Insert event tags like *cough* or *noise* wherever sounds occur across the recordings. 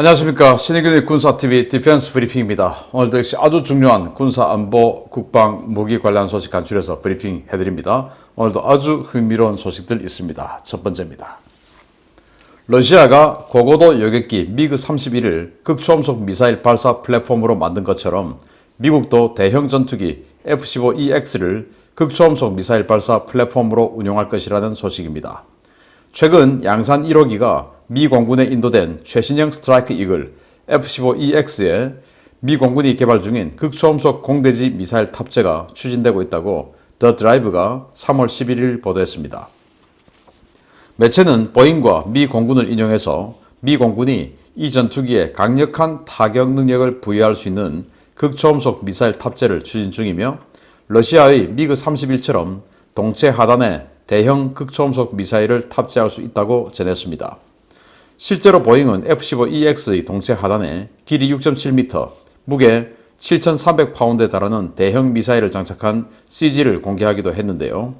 안녕하십니까 신의균의 군사TV 디펜스 브리핑입니다. 오늘도 역시 아주 중요한 군사 안보 국방 무기 관련 소식 간추려서 브리핑 해드립니다. 오늘도 아주 흥미로운 소식들 있습니다. 첫 번째입니다. 러시아가 고고도 여객기 미그 31을 극초음속 미사일 발사 플랫폼으로 만든 것처럼 미국도 대형 전투기 F-15EX를 극초음속 미사일 발사 플랫폼으로 운용할 것이라는 소식입니다. 최근 양산 1호기가 미 공군에 인도된 최신형 스트라이크 이글 F-15EX에 미 공군이 개발 중인 극초음속 공대지 미사일 탑재가 추진되고 있다고 더 드라이브가 3월 11일 보도했습니다. 매체는 보잉과 미 공군을 인용해서 미 공군이 이 전투기에 강력한 타격 능력을 부여할 수 있는 극초음속 미사일 탑재를 추진 중이며 러시아의 미그 31처럼 동체 하단에 대형 극초음속 미사일을 탑재할 수 있다고 전했습니다. 실제로 보잉은 F-15EX의 동체 하단에 길이 6.7m, 무게 7,300파운드에 달하는 대형 미사일을 장착한 CG를 공개하기도 했는데요.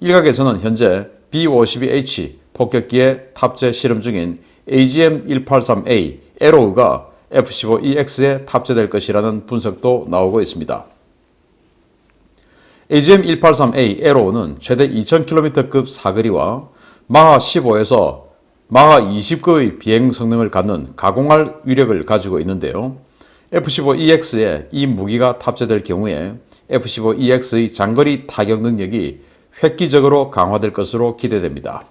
일각에서는 현재 B-52H 폭격기에 탑재 실험 중인 AGM-183A 에로우가 F-15EX에 탑재될 것이라는 분석도 나오고 있습니다. AGM-183A 에로우는 최대 2000km급 사거리와 마하 15에서 마하 20급의 비행 성능을 갖는 가공할 위력을 가지고 있는데요. F-15EX에 이 무기가 탑재될 경우에 F-15EX의 장거리 타격 능력이 획기적으로 강화될 것으로 기대됩니다.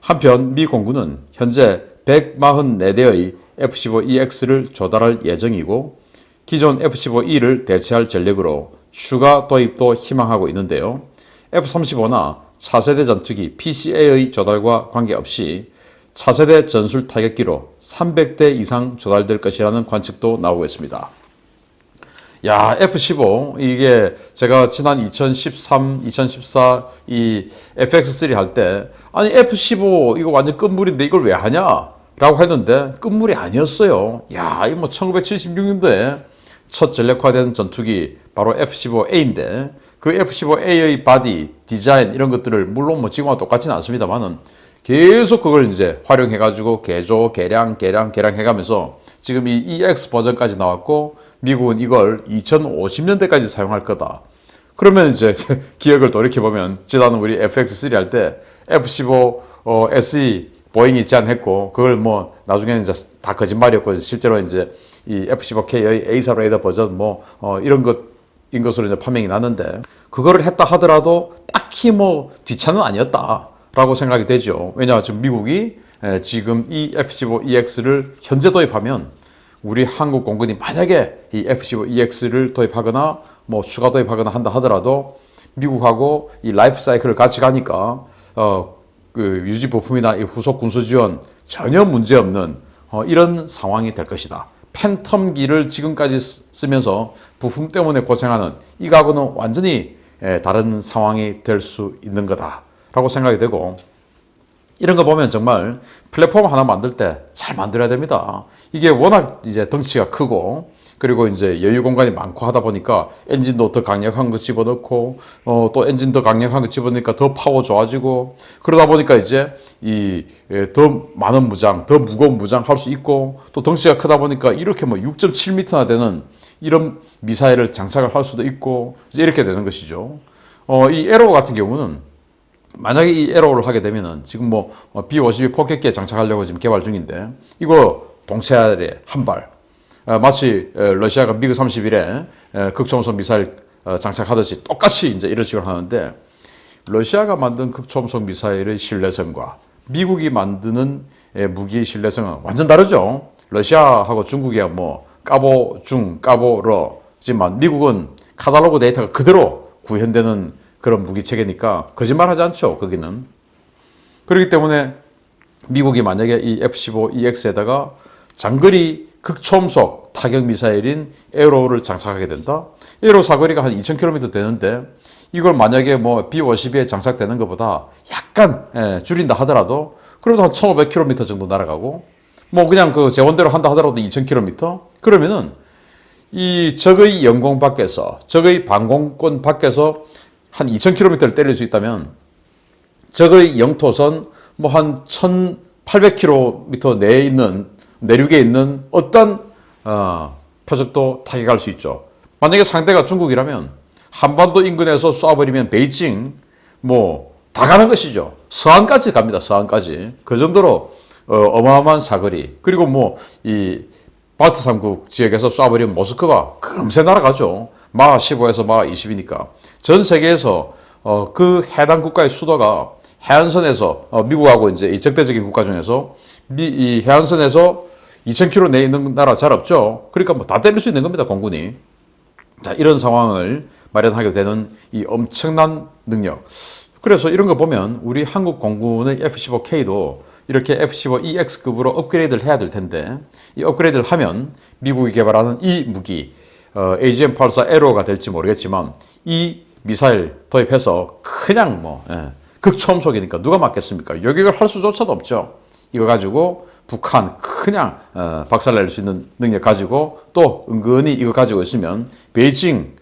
한편 미 공군은 현재 144대의 F-15EX를 조달할 예정이고 기존 F-15E를 대체할 전력으로 추가 도입도 희망하고 있는데요. F-35나 차세대 전투기 PCA의 조달과 관계없이 차세대 전술 타격기로 300대 이상 조달될 것이라는 관측도 나오고 있습니다. 야, F-15 이게 제가 지난 2013, 2014 이 FX3 할 때 아니 F-15 이거 완전 끝물인데 이걸 왜 하냐? 라고 했는데 끝물이 아니었어요. 야, 이거 뭐 1976년도에 첫 전력화된 전투기 바로 F-15A인데 그 F-15A의 바디, 디자인 이런 것들을 물론 뭐 지금과 똑같지는 않습니다만은 계속 그걸 이제 활용해가지고 개조, 개량, 개량, 개량 해가면서 지금 이 EX 버전까지 나왔고 미국은 이걸 2050년대까지 사용할 거다. 그러면 이제 *laughs* 기억을 돌이켜보면 지난 우리 FX3 할 때 F-15 어, SE 보잉이 제안했고 그걸 뭐 나중에는 이제 다 거짓말이었고 실제로 이제 이 F-15K의 A사 레이더 버전 뭐 어, 이런 것인 것으로 이제 판명이 났는데 그거를 했다 하더라도 딱히 뭐 뒤차는 아니었다 라고 생각이 되죠. 왜냐 지금 미국이 에, 지금 이 F-15EX를 현재 도입하면 우리 한국 공군이 만약에 이 F-15EX를 도입하거나 뭐 추가 도입하거나 한다 하더라도 미국하고 이 라이프 사이클을 같이 가니까 어, 그 유지 부품이나 이 후속 군수 지원 전혀 문제 없는 어, 이런 상황이 될 것이다. 팬텀기를 지금까지 쓰면서 부품 때문에 고생하는 이 가구는 완전히 에, 다른 상황이 될 수 있는 거다 라고 생각이 되고 이런 거 보면 정말 플랫폼 하나 만들 때 잘 만들어야 됩니다. 이게 워낙 이제 덩치가 크고 그리고 이제 여유 공간이 많고 하다 보니까 엔진도 더 강력한 거 집어넣고 어, 또 엔진 더 강력한 거 집어넣으니까 더 파워 좋아지고 그러다 보니까 이제 이 더 많은 무장, 더 무거운 무장 할 수 있고 또 덩치가 크다 보니까 이렇게 뭐 6.7m나 되는 이런 미사일을 장착을 할 수도 있고 이제 이렇게 되는 것이죠. 어, 이 에로 같은 경우는 만약에 이 에로를 하게 되면은 지금 뭐 B-52 포켓기에 장착하려고 지금 개발 중인데 이거 동체에 한 발. 어, 마치 에, 러시아가 미그 31에 에, 극초음속 미사일 어, 장착하듯이 똑같이 이제 이런 식으로 하는데 러시아가 만든 극초음속 미사일의 신뢰성과 미국이 만드는 에, 무기의 신뢰성은 완전 다르죠. 러시아하고 중국이야 뭐 까보 중, 까보 러지만 미국은 카탈로그 데이터가 그대로 구현되는 그런 무기 체계니까 거짓말하지 않죠. 거기는 그렇기 때문에 미국이 만약에 이 F-15EX에다가 장거리 극초음속 타격 미사일인 에로를 장착하게 된다. 에로 사거리가 한 2,000km 되는데 이걸 만약에 뭐 B-52에 장착되는 것보다 약간 예, 줄인다 하더라도 그래도 한 1,500km 정도 날아가고 뭐 그냥 그 재원대로 한다 하더라도 2,000km 그러면은 이 적의 영공 밖에서 적의 방공권 밖에서 한 2,000km를 때릴 수 있다면 적의 영토선 뭐 한 1,800km 내에 있는 내륙에 있는 어떤 어, 표적도 타격할 수 있죠. 만약에 상대가 중국이라면 한반도 인근에서 쏴버리면 베이징 뭐 다 가는 것이죠. 서안까지 갑니다. 서안까지 그 정도로 어, 마어마한 사거리 그리고 뭐이 발트 삼국 지역에서 쏴버리면 모스크바 금세 날아가죠. 마하 15에서 마하 20이니까 전 세계에서 어, 그 해당 국가의 수도가 해안선에서 어, 미국하고 이제 이 적대적인 국가 중에서 미, 이 해안선에서 2,000km 내에 있는 나라 잘 없죠. 그러니까 뭐 다 때릴 수 있는 겁니다. 공군이. 자, 이런 상황을 마련하게 되는 이 엄청난 능력. 그래서 이런 거 보면 우리 한국 공군의 F-15K도 이렇게 F-15EX급으로 업그레이드를 해야 될 텐데 이 업그레이드를 하면 미국이 개발하는 이 무기 어, AGM-84 에로가 될지 모르겠지만 이 미사일 도입해서 그냥 뭐 예, 극초음속이니까 누가 맞겠습니까? 요격을 할 수조차도 없죠. 이거 가지고 북한 그냥 어, 박살낼 수 있는 능력 가지고 또 은근히 이거 가지고 있으면 베이징,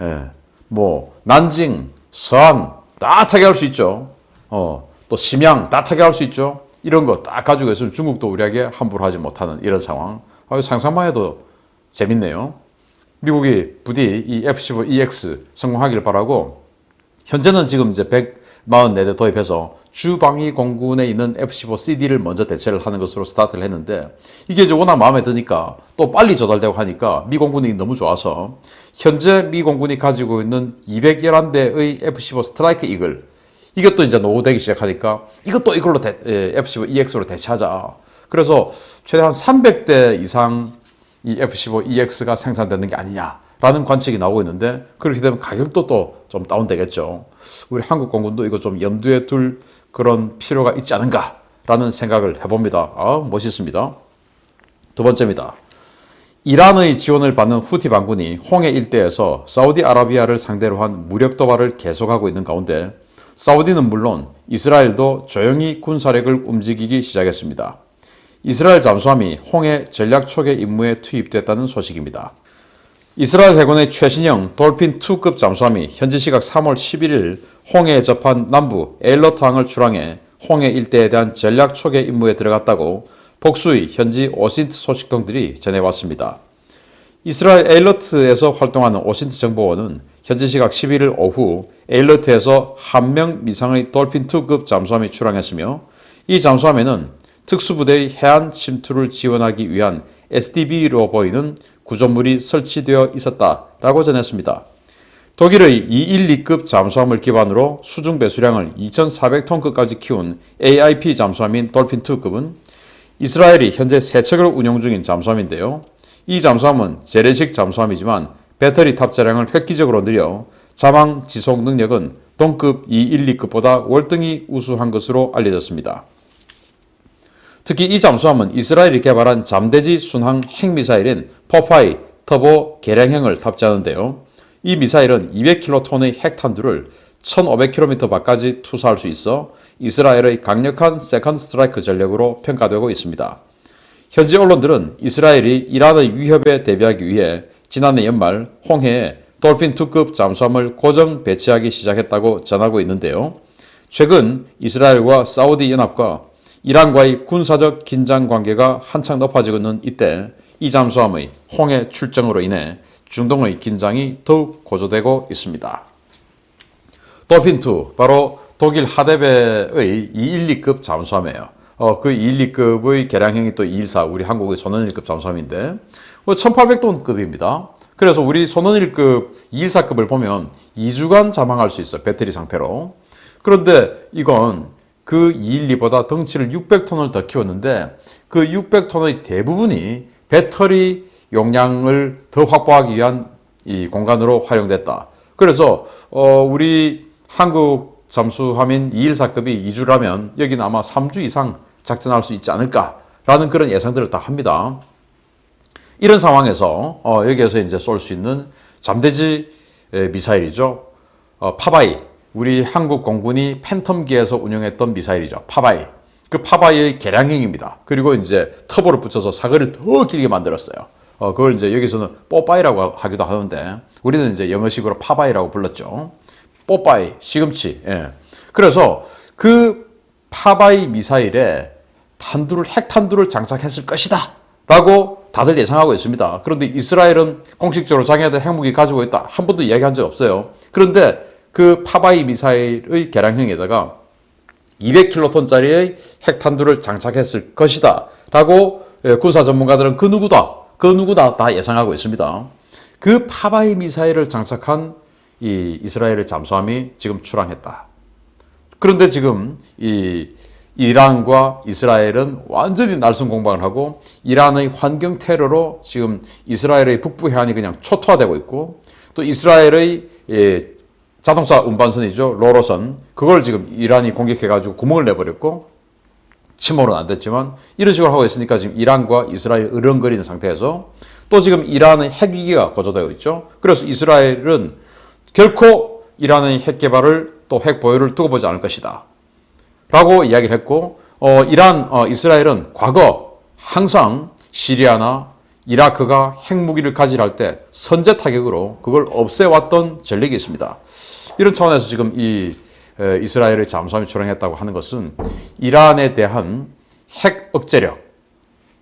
예, 뭐 난징, 서안 따뜻하게 할수 있죠. 어, 또 심양 따뜻하게 할수 있죠. 이런 거 딱 가지고 있으면 중국도 우리에게 함부로 하지 못하는 이런 상황. 아, 상상만 해도 재밌네요. 미국이 부디 이 F-15EX 성공하기를 바라고 현재는 지금 이제 144대 도입해서 주방위 공군에 있는 F-15CD를 먼저 대체를 하는 것으로 스타트를 했는데 이게 이제 워낙 마음에 드니까 또 빨리 조달되고 하니까 미 공군이 너무 좋아서 현재 미 공군이 가지고 있는 211대의 F-15 스트라이크 이글 이것도 이제 노후되기 시작하니까 이것도 이걸로 대, F-15EX로 대체하자. 그래서 최대한 300대 이상 이 F-15EX가 생산되는 게 아니냐라는 관측이 나오고 있는데 그렇게 되면 가격도 또 좀 다운되겠죠. 우리 한국 공군도 이거 좀 염두에 둘 그런 필요가 있지 않은가라는 생각을 해봅니다. 아, 멋있습니다. 두 번째입니다. 이란의 지원을 받는 후티 반군이 홍해 일대에서 사우디아라비아를 상대로 한 무력 도발을 계속하고 있는 가운데 사우디는 물론 이스라엘도 조용히 군사력을 움직이기 시작했습니다. 이스라엘 잠수함이 홍해 전략 초계 임무에 투입됐다는 소식입니다. 이스라엘 해군의 최신형 돌핀2급 잠수함이 현지 시각 3월 11일 홍해에 접한 남부 에일러트항을 출항해 홍해 일대에 대한 전략 초계 임무에 들어갔다고 복수의 현지 오신트 소식통들이 전해왔습니다. 이스라엘 에일러트에서 활동하는 오신트 정보원은 현지 시각 11일 오후 에일러트에서 한 명 미상의 돌핀2급 잠수함이 출항했으며 이 잠수함에는 특수부대의 해안 침투를 지원하기 위한 SDB로 보이는 구조물이 설치되어 있었다라고 전했습니다. 독일의 212급 잠수함을 기반으로 수중 배수량을 2,400톤급까지 키운 AIP 잠수함인 돌핀2급은 이스라엘이 현재 세 척을 운용 중인 잠수함인데요. 이 잠수함은 재래식 잠수함이지만 배터리 탑재량을 획기적으로 늘려 자망 지속 능력은 동급 212급보다 월등히 우수한 것으로 알려졌습니다. 특히 이 잠수함은 이스라엘이 개발한 잠대지 순항 핵미사일인 포파이 터보 개량형을 탑재하는데요. 이 미사일은 200킬로톤의 핵탄두를 1500km 밖까지 투사할 수 있어 이스라엘의 강력한 세컨드 스트라이크 전력으로 평가되고 있습니다. 현지 언론들은 이스라엘이 이란의 위협에 대비하기 위해 지난해 연말 홍해에 돌핀 2급 잠수함을 고정 배치하기 시작했다고 전하고 있는데요. 최근 이스라엘과 사우디 연합과 이란과의 군사적 긴장 관계가 한창 높아지고 있는 이때 이 잠수함의 홍해 출정으로 인해 중동의 긴장이 더욱 고조되고 있습니다. 돌핀2 바로 독일 하데베의 212급 잠수함이에요. 어, 그 212급의 개량형이 또 214 우리 한국의 손원일급 잠수함인데 1800톤급입니다. 그래서 우리 손원일급 214급을 보면 2주간 자망할 수 있어요. 배터리 상태로. 그런데 이건 그 212보다 덩치를 600톤을 더 키웠는데 그 600톤의 대부분이 배터리 용량을 더 확보하기 위한 이 공간으로 활용됐다. 그래서 어 우리 한국 잠수함인 214급이 2주라면 여기는 아마 3주 이상 작전할 수 있지 않을까라는 그런 예상들을 다 합니다. 이런 상황에서 어 여기에서 이제 쏠 수 있는 잠대지 미사일이죠. 어 파바이 우리 한국 공군이 팬텀기에서 운영했던 미사일이죠. 파바이. 그 파바이의 개량형입니다. 그리고 이제 터보를 붙여서 사거리를 더 길게 만들었어요. 어, 그걸 이제 여기서는 뽀빠이라고 하기도 하는데 우리는 이제 영어식으로 파바이라고 불렀죠. 뽀빠이, 시금치. 예. 그래서 그 파바이 미사일에 탄두를 핵탄두를 장착했을 것이다. 라고 다들 예상하고 있습니다. 그런데 이스라엘은 공식적으로 자기네들 핵무기 가지고 있다. 한 번도 이야기한 적 없어요. 그런데 그 파바이 미사일의 개량형에다가 200킬로톤짜리의 핵탄두를 장착했을 것이다. 라고 예, 군사 전문가들은 그 누구다, 그 누구다 다 예상하고 있습니다. 그 파바이 미사일을 장착한 이 이스라엘의 잠수함이 지금 출항했다. 그런데 지금 이 이란과 이스라엘은 완전히 날선 공방을 하고 이란의 환경 테러로 지금 이스라엘의 북부 해안이 그냥 초토화되고 있고 또 이스라엘의 예, 자동차 운반선이죠 로로선 그걸 지금 이란이 공격해가지고 구멍을 내버렸고 침몰은 안 됐지만 이런 식으로 하고 있으니까 지금 이란과 이스라엘 으렁거리는 상태에서 또 지금 이란의 핵 위기가 고조되고 있죠. 그래서 이스라엘은 결코 이란의 핵 개발을 또 핵 보유를 두고 보지 않을 것이다. 라고 이야기를 했고, 어, 이란, 어, 이스라엘은 과거 항상 시리아나 이라크가 핵무기를 가지할 때 선제 타격으로 그걸 없애왔던 전력이 있습니다. 이런 차원에서 지금 이 에, 이스라엘의 잠수함이 출항했다고 하는 것은 이란에 대한 핵 억제력,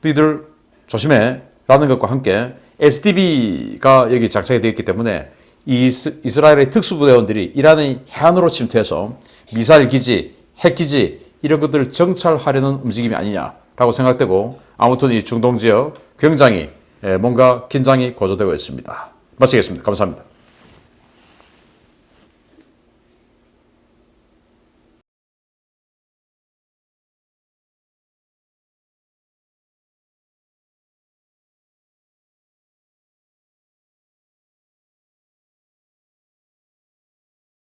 너희들 조심해 라는 것과 함께 SDB가 여기 장착이 되어 있기 때문에 이스, 이스라엘의 특수부대원들이 이란의 해안으로 침투해서 미사일 기지, 핵 기지 이런 것들을 정찰하려는 움직임이 아니냐라고 생각되고 아무튼 이 중동 지역 굉장히 에, 뭔가 긴장이 고조되고 있습니다. 마치겠습니다. 감사합니다.